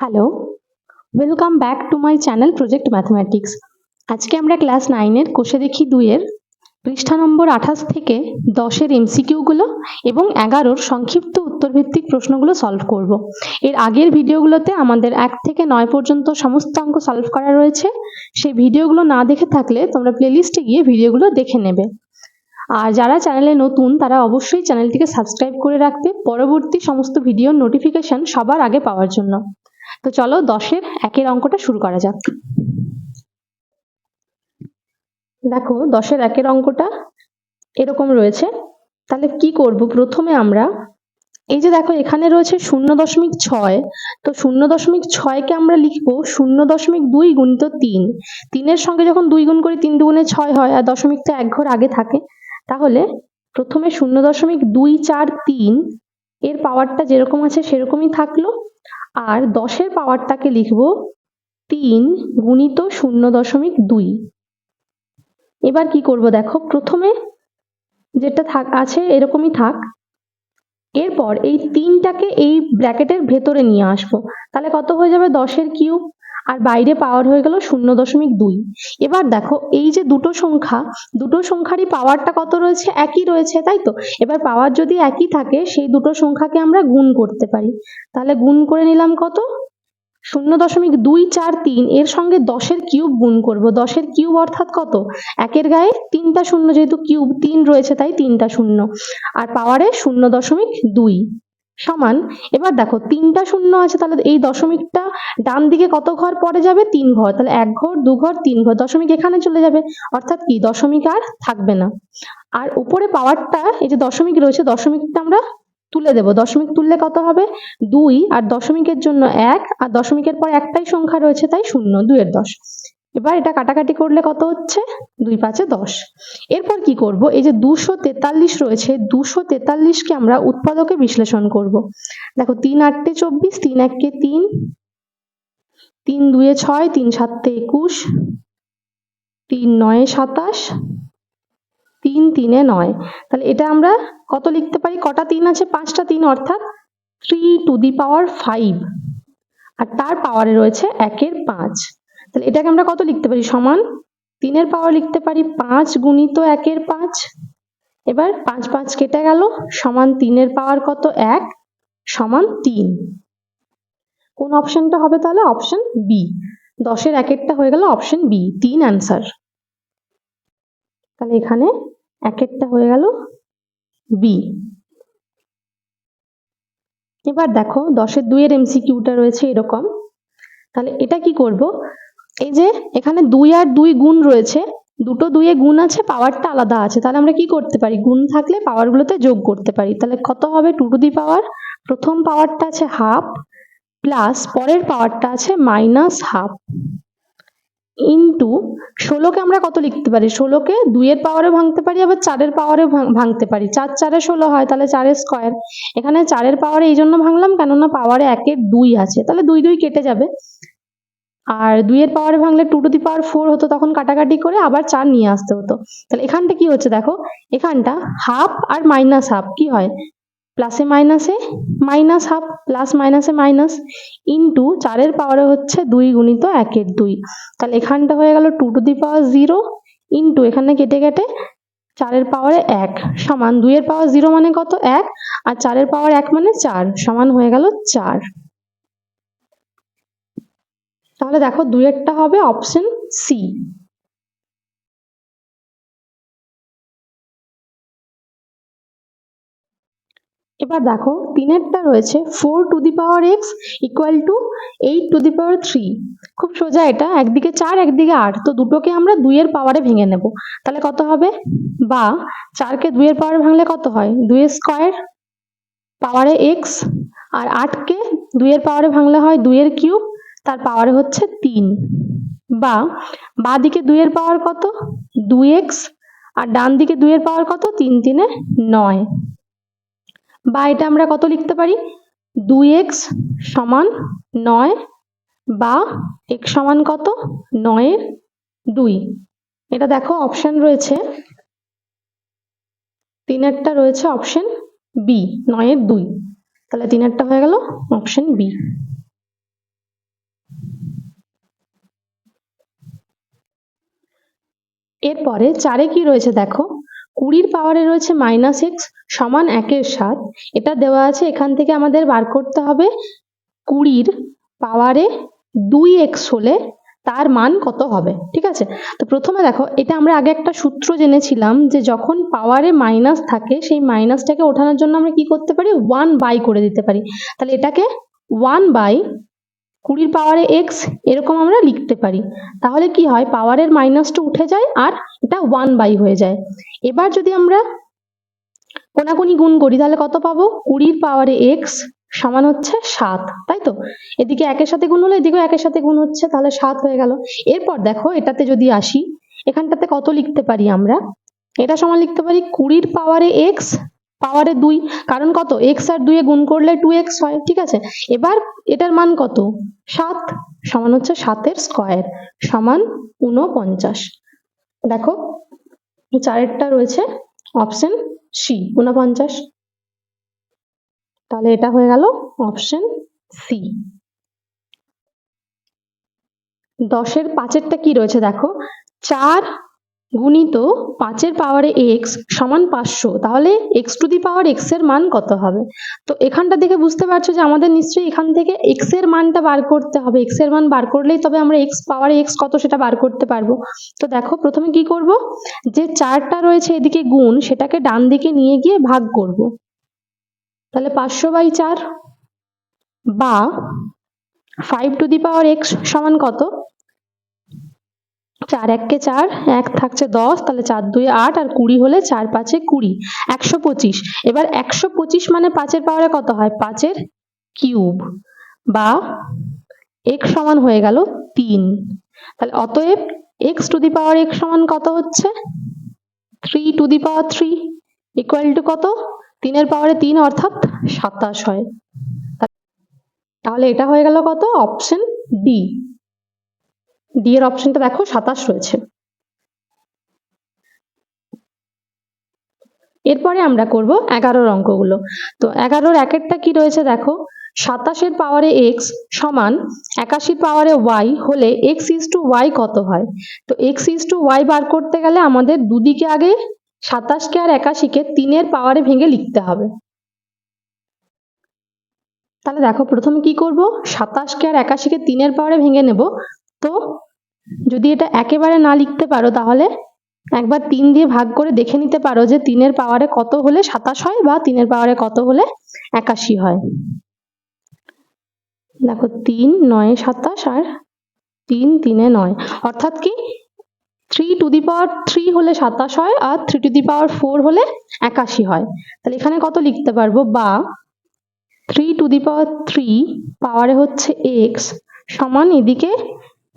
Hello welcome back to my channel project mathematics আজকে আমরা class নাইনের কোষে দেখি দুইয়ের পৃষ্ঠা নম্বর আঠাশ থেকে দশের এমসিকিউগুলো এবং এগারোর সংক্ষিপ্ত উত্তরভিত্তিক প্রশ্নগুলো সলভ করব। এর আগের ভিডিওগুলোতে আমাদের এক থেকে নয় পর্যন্ত সমস্ত অঙ্ক সলভ করা রয়েছে। সেই ভিডিওগুলো না দেখে থাকলে তোমরা প্লেলিস্টে গিয়ে ভিডিওগুলো দেখে নেবে। আর যারা চ্যানেলে নতুন, তারা অবশ্যই চ্যানেলটিকে সাবস্ক্রাইব করে রাখবে। পরবর্তী সমস্ত ভিডিওর নোটিফিকেশন সবার আগে পাওয়ার জন্য। তো চলো দশের একের অঙ্কটা শুরু করা যাক। দেখো, দশের একের অঙ্কটা এরকম রয়েছে। তাহলে কি করব? প্রথমে আমরা এই যে দেখো, এখানে রয়েছে শূন্য দশমিক ছয়। তো শূন্য দশমিক ছয়কে আমরা লিখব শূন্য দশমিক দুই গুণিত তিন। তিনের সঙ্গে যখন দুই গুণ করি, তিন দুগুণে ছয় হয়, আর দশমিকটা এক ঘর আগে থাকে, তাহলে প্রথমে শূন্য দশমিক দুই চার তিন, এর পাওয়ারটা যেরকম আছে সেরকমই থাকল। আর দশের পাওয়ারটাকে লিখব তিন গুণিত শূন্য দশমিক দুই। এবার কি করব দেখো, প্রথমে যেটা থাক, আছে এরকমই থাক। এরপর এই তিনটাকে এই ব্র্যাকেটের ভেতরে নিয়ে আসব। তাহলে কত হয়ে যাবে? দশের কিউব। আর বাইরে পাওয়ার হয়ে গেল শূন্য দশমিক দুই। এবার দেখো, এই যে দুটো সংখ্যা, দুটো সংখ্যারই পাওয়ারটা কত রয়েছে? একই রয়েছে, তাই তো? এবার পাওয়ার যদি একই থাকে, সেই দুটো সংখ্যাকে আমরা গুণ করতে পারি। তাহলে গুণ করে নিলাম কত? শূন্য দশমিক দুই চার তিন, এর সঙ্গে দশের কিউব গুণ করব। দশের কিউব অর্থাৎ কত? একের গায়ে তিনটা শূন্য, যেহেতু কিউব তিন রয়েছে, তাই তিনটা শূন্য। আর পাওয়ারে শূন্য দশমিক দুই। সমান। এবার দেখো, তিনটা শূন্য আছে, তাহলে এই দশমিকটা ডান দিকে কত ঘর পরে যাবে? তিন ঘর। তাহলে এক ঘর, দু ঘর, তিন ঘর। দশমিক এখানে চলে যাবে। অর্থাৎ কি? দশমিক আর থাকবে না। আর উপরে পাওয়ারটা, এই যে দশমিক রয়েছে, দশমিকটা আমরা তুলে দেব। দশমিক তুললে কত হবে? দুই। আর দশমিকের জন্য এক। আর দশমিকের পর একটাই সংখ্যা রয়েছে, তাই শূন্য, দুইয়ের দশ। এবার এটা কাটাকাটি করলে কত হচ্ছে? দুই পাঁচে দশ। এরপর কি করব? এই যে দুশো তেতাল্লিশ রয়েছে, দুশো তেতাল্লিশকে আমরা উৎপাদকে বিশ্লেষণ করব। দেখো, তিন আটটে চব্বিশ, তিন এককে তিন তিন দুয়ে ছয়, তিন সাতে একুশ, তিন নয়ে সাতাশ, তিন তিনে নয়। তাহলে এটা আমরা কত লিখতে পারি? কটা তিন আছে? পাঁচটা তিন, অর্থাৎ three to the power five. আর তার পাওয়ারে রয়েছে একের পাঁচ। তাহলে এটাকে আমরা কত লিখতে পারি? সমান তিনের পাওয়ার লিখতে পারি পাঁচ গুণিত একের পাঁচ। এবার পাঁচ পাঁচ কেটে গেল, সমান তিনের পাওয়ার কত? এক, সমান তিন। কোন অপশনটা হবে তাহলে? Option B. দশের একেরটা হয়ে গেল অপশন বি, তিন অ্যান্সার। তাহলে এখানে একেরটা হয়ে গেল বি। এবার দেখো, দশের দুইয়ের এমসিকিউটা রয়েছে এরকম। তাহলে এটা কি করব? এই যে, এখানে দুই আর দুই গুণ রয়েছে। দুটো দুইয়ে গুণ আছে পাওয়ারটা আলাদা আছে। তাহলে আমরা কি করতে পারি? গুণ থাকলে পাওয়ারগুলোতে যোগ করতে পারি। তাহলে কত হবে? টু টু দি পাওয়ার প্রথম পাওয়ারটা আছে হাফ প্লাস পরের পাওয়ারটা আছে মাইনাস হাফ ইন্টু ষোলোকে আমরা কত লিখতে পারি? ষোলোকে দুইয়ের পাওয়ারে ভাঙতে পারি, আবার চারের পাওয়ারে ভাঙতে পারি। চার, চারে ষোলো হয়, তাহলে চারের স্কোয়ার এখানে চারের পাওয়ারে এই জন্য ভাঙলাম, কেননা পাওয়ারে একের দুই আছে। তাহলে দুই দুই কেটে যাবে। আর দুইয়ের পাওয়ারে ভাঙলে two to the power four হতো, তখন কাটাকাটি করে আবার চার নিয়ে আসতে হতো। তাহলে এখানটা কি হচ্ছে দেখো? এখানটা হাফ আর মাইনাস হাফ কি হয়? প্লাসে মাইনাসে মাইনাস হাফ প্লাস মাইনাসে মাইনাস ইন্টু চারের পাওয়ারে হচ্ছে দুই গুণিত একের দুই। তাহলে এখানটা হয়ে গেল two to the power zero into এখানে কেটে কেটে চারের পাওয়ারে এক সমান, দুইয়ের পাওয়ার জিরো মানে কত? এক, আর চারের পাওয়ার এক মানে চার, সমান হয়ে গেল চার। তাহলে দেখো দুইয়েরটা হবে অপশন সি এবার দেখো তিনেরটা রয়েছে four to the power x equal to eight to the power three খুব সোজা এটা, একদিকে চার, একদিকে আট, তো দুটোকে আমরা দুইয়ের পাওয়ারে ভেঙে নেব। তাহলে কত হবে? বা চারকে দুইয়ের পাওয়ারে ভাঙলে কত হয়? দুইয়ের স্কোয়ার পাওয়ারে এক্স আর আটকে দুইয়ের পাওয়ারে ভাঙলে হয় দুইয়ের কিউব তার পাওয়ার হচ্ছে তিন। বা বা দিকে দুইয়ের পাওয়ার কত? দুই এক্স আর ডান দিকে দুইয়ের পাওয়ার কত? তিন তিনে নয়। বা এটা আমরা কত লিখতে পারি? দুই এক্স সমান নয় বা এক্স সমান কত? নয়ের দুই। এটা দেখো অপশন রয়েছে। তিনেরটা রয়েছে অপশন বি নয়ের দুই। তাহলে তিন তিনেরটা হয়ে গেল অপশন বি এরপরে চারে কি রয়েছে দেখো? কুড়ির পাওয়ারে রয়েছে মাইনাস এক্স সমান একের সাত। এটা দেওয়া আছে, এখান থেকে আমাদের বার করতে হবে। কুড়ির পাওয়ারে দুই এক্স হলে তার মান কত হবে? ঠিক আছে? তো প্রথমে দেখো, এটা আমরা আগে একটা সূত্র জেনেছিলাম যে যখন পাওয়ারে মাইনাস থাকে, সেই মাইনাসটাকে ওঠানোর জন্য আমরা কি করতে পারি? ওয়ান বাই করে দিতে পারি। তাহলে এটাকে ওয়ান বাই কুড়ির পাওয়ারে এক্স এরকম আমরা লিখতে পারি। তাহলে কি হয়? পাওয়ারের মাইনাসটা উঠে যায় আর এটা ওয়ান বাই হয়ে যায়। এবার যদি আমরা কোনাকুনি গুণ করি, তাহলে কত পাবো? কুড়ির পাওয়ারে এক্স সমান হচ্ছে সাত, তাই তো? এদিকে একের সাথে গুণ হলো, এদিকেও একের সাথে গুণ হচ্ছে, তাহলে সাত হয়ে গেল। এরপর দেখো, এটাতে যদি আসি, এখানটাতে কত লিখতে পারি আমরা? এটা সমান লিখতে পারি কুড়ির পাওয়ারে এক্স পাওয়ারে দুই। কারণ কত? এক্স আর দুইয়ে গুণ করলে টু এক্স হয়, ঠিক আছে? এবার এটার মান কত? সাত সমান হচ্ছে সাতের স্কয়ার সমান ঊনপঞ্চাশ। দেখো, চারেরটা রয়েছে অপশন সি ঊনপঞ্চাশ। তাহলে এটা হয়ে গেল অপশন সি দশের পাঁচেরটা কি রয়েছে দেখো? চার গুণিত পাঁচের পাওয়ারে এক্স সমান পাঁচশো, তাহলে এক্স টু দি পাওয়ার এক্সের মান কত হবে? তো এখানটা দেখে বুঝতে পারছ যে আমাদের নিশ্চয়ই এখান থেকে এক্সের মানটা বার করতে হবে। এক্সের মান বার করলেই তবে আমরা এক্স পাওয়ারে এক্স কত সেটা বার করতে পারব। তো দেখো, প্রথমে কি করব? যে চারটা রয়েছে এদিকে গুণ, সেটাকে ডান দিকে নিয়ে গিয়ে ভাগ করব। তাহলে পাঁচশো বাই চার বা five to the power x সমান কত? চার এককে চার, এক থাকছে দশ, তাহলে চার দুই আট, আর কুড়ি হলে চার পাঁচে কুড়ি, একশো পঁচিশ। এবার একশো পঁচিশ মানে পাঁচের পাওয়ারে কত হয়? পাঁচের কিউব বা এক্স সমান হয়ে গেল তিন। তাহলে অতএব x to the power x সমান কত হচ্ছে? Three to the power three equal to কত? তিনের পাওয়ারে তিন অর্থাৎ সাতাশ হয়। তাহলে এটা হয়ে গেল কত? অপশন ডি ডি এর অপশনটা দেখো সাতাশ রয়েছে। এরপরে আমরা করব এগারোর অঙ্কগুলো। তো এগারোর একেরটা কি রয়েছে দেখো? সাতাশের পাওয়ারে এক্স সমান একাশির পাওয়ারে ওয়াই হলে এক্স ইজ টু ওয়াই কত হয়? তো এক্স ইজ টু ওয়াই বার করতে গেলে আমাদের দুদিকে আগে সাতাশকে আর একাশিকে তিনের পাওয়ারে ভেঙে লিখতে হবে। তাহলে দেখো প্রথমে কি করব? সাতাশকে আর একাশিকে তিনের পাওয়ারে ভেঙে নেব। তো যদি এটা একেবারে না লিখতে পারো তাহলে একবার তিন দিয়ে ভাগ করে দেখে নিতে পারো যে তিনের পাওয়ারে কত হলে সাতাশ হয় বা তিনের পাওয়ারে কত হলে একাশি হয়। দেখো তিন, নয়, সাতাশ আর তিন, তিনে নয়। অর্থাৎ কি? Three to the power three হলে সাতাশ হয় আর three to the power four হলে একাশি হয়। তাহলে এখানে কত লিখতে পারব? বা three to the power three পাওয়ারে হচ্ছে এক্স সমান এদিকে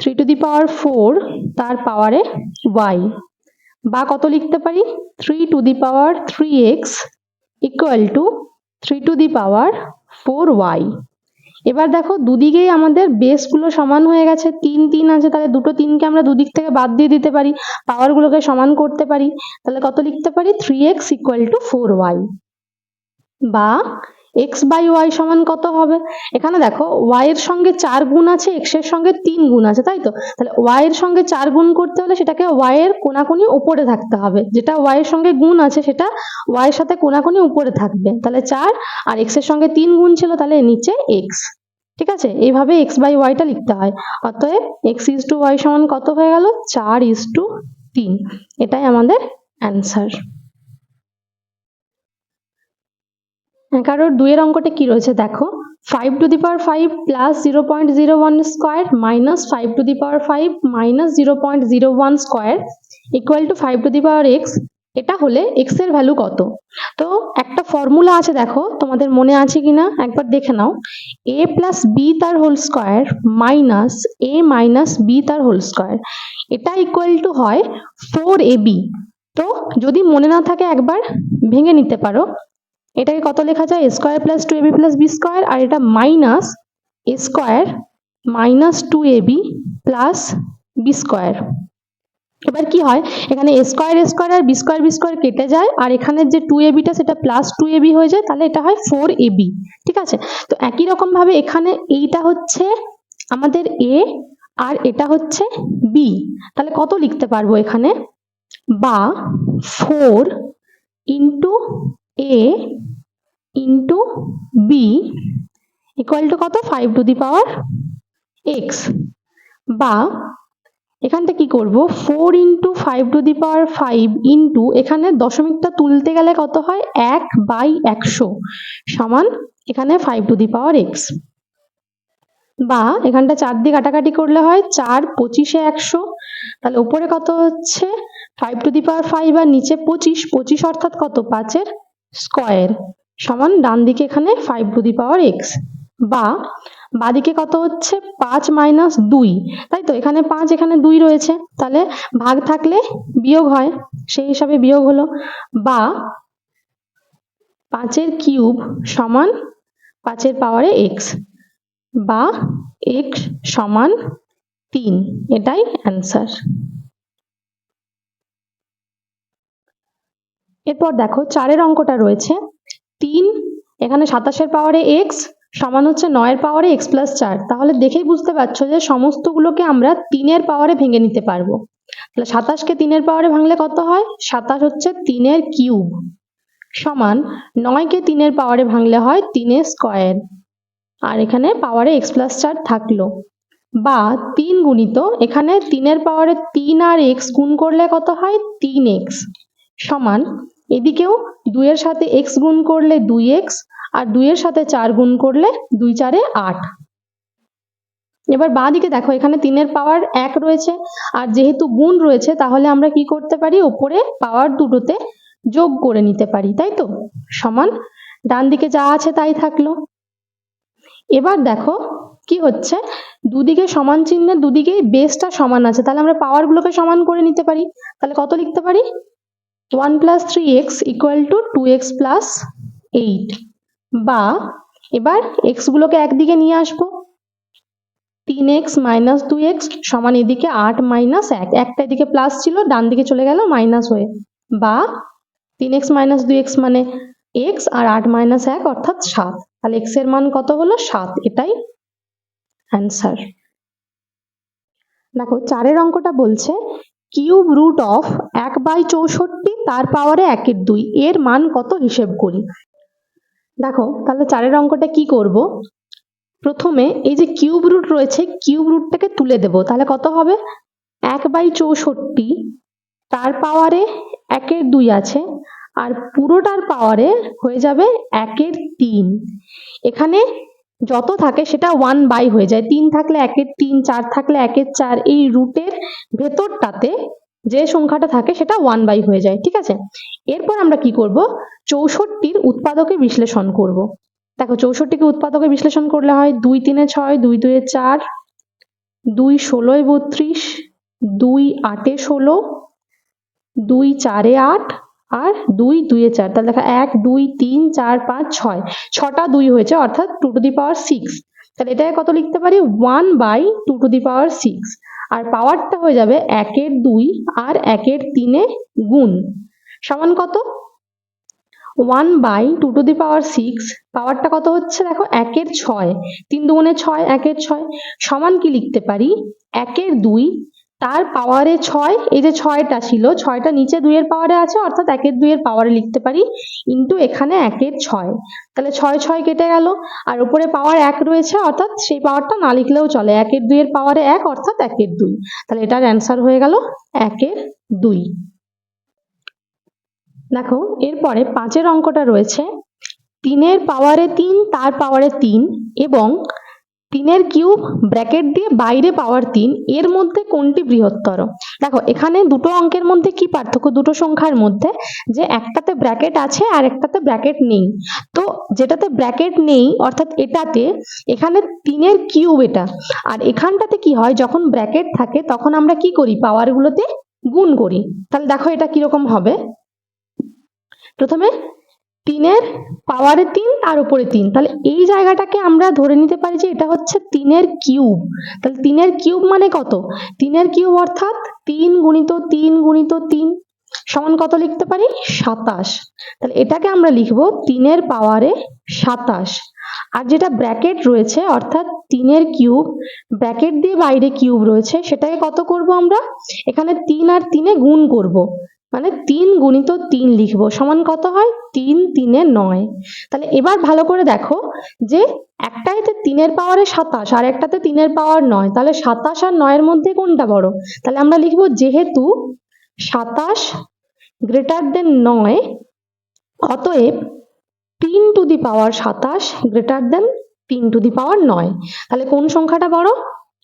three to the power four তার পাওয়ারে ওয়াই বা কত লিখতে পারি? Three to the power three x equal to three to the power four y এবার দেখো, দুদিকেই আমাদের বেসগুলো সমান হয়ে গেছে। তিন তিন আছে, তাহলে দুটো তিনকে আমরা দুদিক থেকে বাদ দিয়ে দিতে পারি পাওয়ারগুলোকে সমান করতে পারি। তাহলে কত লিখতে পারি? Three x equal to four y বা এক্স বাই ওয়াই সমান কত হবে? এখানে দেখো ওয়াই এর সঙ্গে চার গুণ আছে এক্সের সঙ্গে তিন গুণ আছে, তাই তো? তাহলে ওয়াই এর সঙ্গে চার গুণ করতে হলে সেটাকে ওয়াই এর কোনাকুনি উপরে থাকতে হবে। যেটা ওয়াই এর সঙ্গে গুণ আছে, সেটা ওয়াই এর সাথে কোনাকুনি উপরে থাকবে। তাহলে চার আর এক্সের সঙ্গে তিন গুণ ছিল, তাহলে নিচে এক্স ঠিক আছে? এইভাবে এক্স বাই ওয়াইটা লিখতে হয়। অতএব এক্স ইজ টু ওয়াই সমান কত হয়ে গেল? চার ইজ টু তিন। এটাই আমাদের অ্যান্সার এগারোর দুইয়ের অঙ্কটা কি রয়েছে দেখো? Five to the power five plus zero point zero one square minus five to the power five minus zero point zero one square equal to five to the power x এটা হলে এক্সের value কত? তো একটা formula আছে দেখো, তোমাদের মনে আছে কিনা? একবার দেখে নাও। এ প্লাস বি তার whole square minus A minus B তার হোল স্কোয়ার এটা ইকুয়াল টু হয় ফোর এ বি তো যদি মনে না থাকে একবার, ভেঙে নিতে পারো। এটাকে কত লেখা যায়? Square plus two AB plus B square আর এটা minus A square minus two AB plus B square এবার কি হয়? এখানে স্কোয়ার স্কোয়ার আর বি স্কোয়ার বি স্কোয়ার কেটে যায় আর এখানে যে টু এবিটা সেটা প্লাস টু এবি হয়ে যায়, তাহলে এটা হয় ফোর এবি ঠিক আছে? তো একই রকম ভাবে এখানে এইটা হচ্ছে আমাদের এ আর এটা হচ্ছে বি তাহলে কত লিখতে পারব এখানে? বা four into A into B equal to কত? Five to the power x বা এখানটা কি করব? Four into five to the power five into এখানে দশমিকটা তুলতে গেলে কত হয়? এক বাই একশো সমান এখানে five to the power x বা এখানটা চার দিয়ে কাটাকাটি করলে হয় চার পঁচিশে একশো। তাহলে উপরে কত হচ্ছে? Five to the power five আর নিচে পঁচিশ। পঁচিশ অর্থাৎ কত? পাঁচের স্কোয়ার সমান ডান দিকে এখানে five to the power x বা বাদিকে কত হচ্ছে? পাঁচ মাইনাস দুই। তাই তো? এখানে পাঁচ, এখানে দুই রয়েছে। তাহলে ভাগ থাকলে বিয়োগ হয়। সেই হিসাবে বিয়োগ হলো। বা পাঁচের কিউব সমান পাঁচের পাওয়ারে এক্স বা এক্স সমান তিন। এটাই অ্যান্সার এরপর দেখো চারের অঙ্কটা রয়েছে। তিন, এখানে সাতাশের পাওয়ারে এক্স সমান হচ্ছে নয়ের পাওয়ারে এক্স প্লাস চার। তাহলে দেখেই বুঝতে পারছ যে সমস্তগুলোকে আমরা তিনের পাওয়ারে ভেঙে নিতে পারব। তাহলে সাতাশকে তিনের পাওয়ারে ভাঙলে কত হয়? সাতাশ হচ্ছে তিনের কিউব সমান নয়কে তিনের পাওয়ারে ভাঙলে হয় তিনের স্কোয়ার আর এখানে পাওয়ারে এক্স প্লাস চার থাকল। বা তিন গুণিত, এখানে তিনের পাওয়ারে তিন আর এক্স গুণ করলে কত হয়? তিন এক্স সমান, এদিকেও দুইয়ের সাথে এক্স গুণ করলে দুই এক্স আর দুইয়ের সাথে চার গুণ করলে দুই চারে আট। এবার বাঁ দিকে দেখো, এখানে তিনের পাওয়ার এক রয়েছে আর যেহেতু গুণ রয়েছে, তাহলে আমরা কি করতে পারি? ওপরে পাওয়ার দুটোতে যোগ করে নিতে পারি, তাই তো? সমান ডান দিকে যা আছে তাই থাকল। এবার দেখো কি হচ্ছে? দুদিকে সমান চিহ্নের দুদিকেই বেসটা সমান আছে, তাহলে আমরা পাওয়ারগুলোকে সমান করে নিতে পারি। তাহলে কত লিখতে পারি? One plus three x equal to two x plus eight. বা এবার এক্স গুলোকে একদিকে নিয়ে আসব। তিন এক্স মাইনাস দুই এক্স সমান এদিকে আট মাইনাস এক। একটা এদিকে প্লাস ছিল, ডান দিকে চলে গেল মাইনাস হয়ে। বা তিন এক্স মাইনাস দুই এক্স মানে এক্স আর আট মাইনাস এক অর্থাৎ সাত। তাহলে এক্সের মান কত হলো? সাত। এটাই অ্যান্সার। দেখো, চারের অঙ্কটা বলছে কিউব রুট অফ এক বাই চৌষট্টি, তার পাওয়ারে একের দুই। এর মান কত হিসেব করি? দেখো, তাহলে চারের অঙ্কটা কি করব? প্রথমে এই যে কিউব রুট রয়েছে, কিউব রুটটাকে তুলে দেব। তাহলে কত হবে? এক বাই চৌষট্টি, তার পাওয়ারে একের দুই আছে, আর পুরোটার পাওয়ারে হয়ে যাবে একের তিন। এখানে যত থাকে সেটা ওয়ান বাই হয়ে যায়। তিন থাকলে একের তিন, চার থাকলে একের চার, এই রুটের ভেতরটাতে যে সংখ্যাটা থাকে সেটা ওয়ান বাই হয়ে যায়, ঠিক আছে? এরপর আমরা কি করব? চৌষট্টির উৎপাদকে বিশ্লেষণ করব। দেখো, চৌষট্টিকে উৎপাদকে বিশ্লেষণ করলে হয় দুই তিনে ছয়, দুই দুয়ে চার, দুই ষোলোয় বত্রিশ, দুই আটে ষোলো, দুই চারে আট আর দুই, দুইয়ে চার, তাহলে দেখা এক, দুই, তিন, চার, পাঁচ, ছয়। ছটা দুই হয়েছে, অর্থাৎ two to the power six তাহলে এটাকে কত লিখতে পারি? One by two to the power six আর পাওয়ারটা হয়ে যাবে একের দুই আর একের তিনে গুণ। সমান কত? One by two to the power six পাওয়ারটা কত হচ্ছে? দেখো, একের ছয়। তিন দুগুণে ছয়, একের ছয়। সমান কি লিখতে পারি? একের দুই তার পাওয়ারে ছয়, এই যে ছয়টা ছিল, ছয়টা নিচে দুইয়ের পাওয়ারে আছে, অর্থাৎ একের দুইয়ের পাওয়ারে লিখতে পারি ইন্টু এখানে একের ছয়। তাহলে ছয় ছয় কেটে গেল, আর উপরে পাওয়ার এক রয়েছে, অর্থাৎ সেই পাওয়ারটা না লিখলেও চলে, একের দুইয়ের পাওয়ারে এক, অর্থাৎ একের দুই। তাহলে এটার অ্যান্সার হয়ে গেল, একের দুই। দেখো, এরপরে পাঁচের অঙ্কটা রয়েছে, তিনের পাওয়ারে তিন, তার পাওয়ারে তিন, এবং তিনের কিউব, ব্র্যাকেট দিয়ে বাইরে পাওয়ার তিন, এর মধ্যে কোনটি বৃহত্তর? দেখো, এখানে দুটো অঙ্কের মধ্যে কি পার্থক্য? দুটো সংখ্যার মধ্যে যে একটাতে ব্র্যাকেট আছে আর একটাতে ব্র্যাকেট নেই। তো যেটাতে ব্র্যাকেট নেই, অর্থাৎ এটাতে, এখানে তিনের কিউব এটা। আর এখানটাতে কি হয়, যখন ব্র্যাকেট থাকে, তখন আমরা কি করি? পাওয়ারগুলোতে গুণ করি। তাহলে দেখো এটা কীরকম হবে। প্রথমে তিনের পাওয়ারে তিন, তার উপরে তিন। তাহলে এই জায়গাটাকে আমরা ধরে নিতে পারি যে এটা হচ্ছে তিনের কিউব। তাহলে তিনের কিউব মানে কত? তিনের কিউব অর্থাৎ তিন গুণিত তিন গুণিত তিন সমান কত লিখতে পারি? সাতাশ। তাহলে এটাকে আমরা লিখব তিনের পাওয়ারে সাতাশ। আর যেটা ব্র্যাকেট রয়েছে, অর্থাৎ তিনের কিউব, ব্র্যাকেট দিয়ে বাইরে কিউব রয়েছে, সেটাকে কত করব আমরা? এখানে তিন আর তিনে গুণ করব। মানে তিন গুণিত তিন লিখব। সমান কত হয়? তিন তিনে নয়। তাহলে এবার ভালো করে দেখো যে একটাইতে তিনের পাওয়ারে সাতাশ আর একটাতে তিনের পাওয়ার নয়। তাহলে সাতাশ আর নয়ের মধ্যে কোনটা বড়? তাহলে আমরা লিখব যেহেতু সাতাশ গ্রেটার দেন নয়, অতএব তিন টু দি পাওয়ার সাতাশ গ্রেটার দেন তিন টু দি পাওয়ার নয়। তাহলে কোন সংখ্যাটা বড়?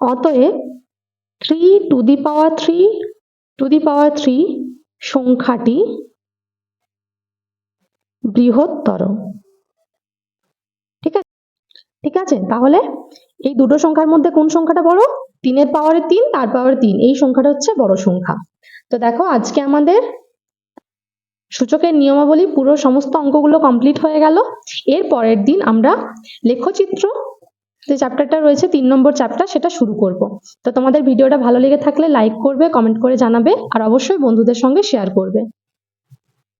অতএব three to the power three to the power three সংখ্যাটি বৃহত্তর। ঠিক আছে? ঠিক আছে? তাহলে এই দুটো সংখ্যার মধ্যে কোন সংখ্যাটা বড়? তিনের পাওয়ারে তিন, তার পাওয়ারে তিন। এই সংখ্যাটা হচ্ছে বড় সংখ্যা। তো দেখো, আজকে আমাদের সূচকের নিয়মাবলী পুরো সমস্ত অঙ্কগুলো কমপ্লিট হয়ে গেল। এর পরের দিন আমরা লেখচিত্র যে চ্যাপ্টারটা রয়েছে, তিন নম্বর চ্যাপ্টার সেটা শুরু করব। তো তোমাদের ভিডিওটা ভালো লেগে থাকলে লাইক করবে কমেন্ট করে জানাবে, আর অবশ্যই বন্ধুদের সঙ্গে শেয়ার করবে।